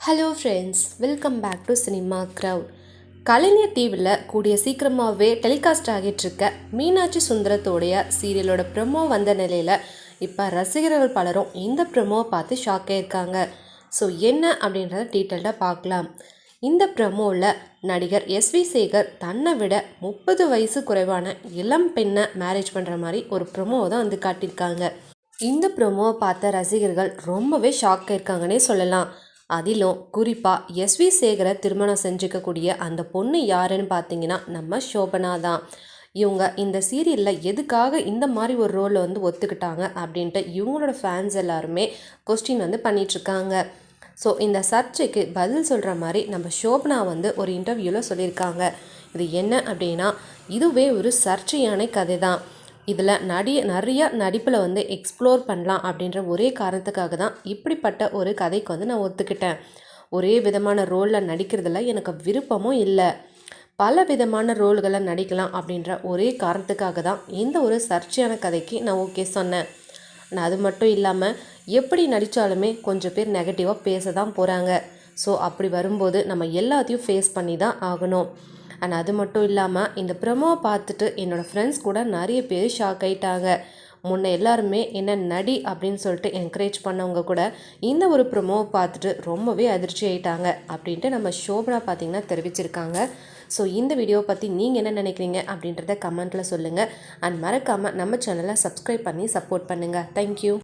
Hello friends welcome back to cinema crowd Kalaignar டிவியில் கூடிய சீக்கிரமாகவே டெலிகாஸ்ட் ஆகிட்டுருக்க மீனாட்சி சுந்தரத்தோடைய சீரியலோட ப்ரொமோ வந்த நிலையில் இப்போ ரசிகர்கள் பலரும் இந்த ப்ரொமோவை பார்த்து ஷாக் இருக்காங்க ஸோ என்ன அப்படின்றத டீட்டெயில்டாக பார்க்கலாம். இந்த ப்ரமோவில் நடிகர் எஸ்வி சேகர் தன்னை விட முப்பது வயசு குறைவான இளம் பெண்ணை மேரேஜ் பண்ணுற மாதிரி ஒரு ப்ரொமோவை தான் வந்து காட்டியிருக்காங்க. இந்த ப்ரொமோவை பார்த்த ரசிகர்கள் ரொம்பவே ஷாக் இருக்காங்கன்னே சொல்லலாம். அதிலும் குறிப்பாக எஸ்வி சேகரை திருமணம் செஞ்சுக்கக்கூடிய அந்த பொண்ணு யாருன்னு பார்த்தீங்கன்னா நம்ம சோபனா தான். இவங்க இந்த சீரியலில் எதுக்காக இந்த மாதிரி ஒரு ரோலை வந்து ஒத்துக்கிட்டாங்க அப்படின்ட்டு இவங்களோட ஃபேன்ஸ் எல்லாருமே கொஸ்டின் வந்து பண்ணிகிட்ருக்காங்க ஸோ இந்த சர்ச்சைக்கு பதில் சொல்கிற மாதிரி நம்ம ஷோபனா வந்து ஒரு இன்டர்வியூவில் சொல்லியிருக்காங்க. இது என்ன அப்படின்னா இதுவே ஒரு சர்ச்சையான கதை தான் இதில் நடி நிறைய நடிப்பில் வந்து எக்ஸ்ப்ளோர் பண்ணலாம் அப்படின்ற ஒரே காரணத்துக்காக தான் இப்படிப்பட்ட ஒரு கதைக்கு வந்து நான் ஒத்துக்கிட்டேன். ஒரே விதமான ரோலில் நடிக்கிறதுல எனக்கு விருப்பமும் இல்லை. பல விதமான ரோல்களை நடிக்கலாம் அப்படின்ற ஒரே காரணத்துக்காக தான் இந்த ஒரு சர்ச்சையான கதைக்கு நான் ஓகே சொன்னேன். நான் அது மட்டும் இல்லாமல் எப்படி நடித்தாலுமே கொஞ்சம் பேர் நெகட்டிவாக பேச தான் போகிறாங்க ஸோ அப்படி வரும்போது நம்ம எல்லாத்தையும் ஃபேஸ் பண்ணி தான் ஆகணும். அண்ட் அது மட்டும் இல்லாமல் இந்த ப்ரமோ பார்த்துட்டு என்னோடய ஃப்ரெண்ட்ஸ் கூட நிறைய பேர் ஷாக் ஆயிட்டாங்க. முன்ன எல்லாருமே என்ன நடி அப்படின்னு சொல்லிட்டு என்கரேஜ் பண்ணவங்க கூட இந்த ஒரு ப்ரொமோவை பார்த்துட்டு ரொம்பவே அதிர்ச்சி ஆயிட்டாங்க அப்படின்ட்டு நம்ம ஷோபனா பார்த்தீங்கன்னா தெரிவிச்சிருக்காங்க. ஸோ இந்த வீடியோவை பற்றி நீங்கள் என்ன நினைக்கிறீங்க அப்படின்றத கமெண்ட்டில் சொல்லுங்கள் அண்ட் மறக்காமல் நம்ம சேனலை சப்ஸ்கிரைப் பண்ணி சப்போர்ட் பண்ணுங்கள் தேங்க்யூ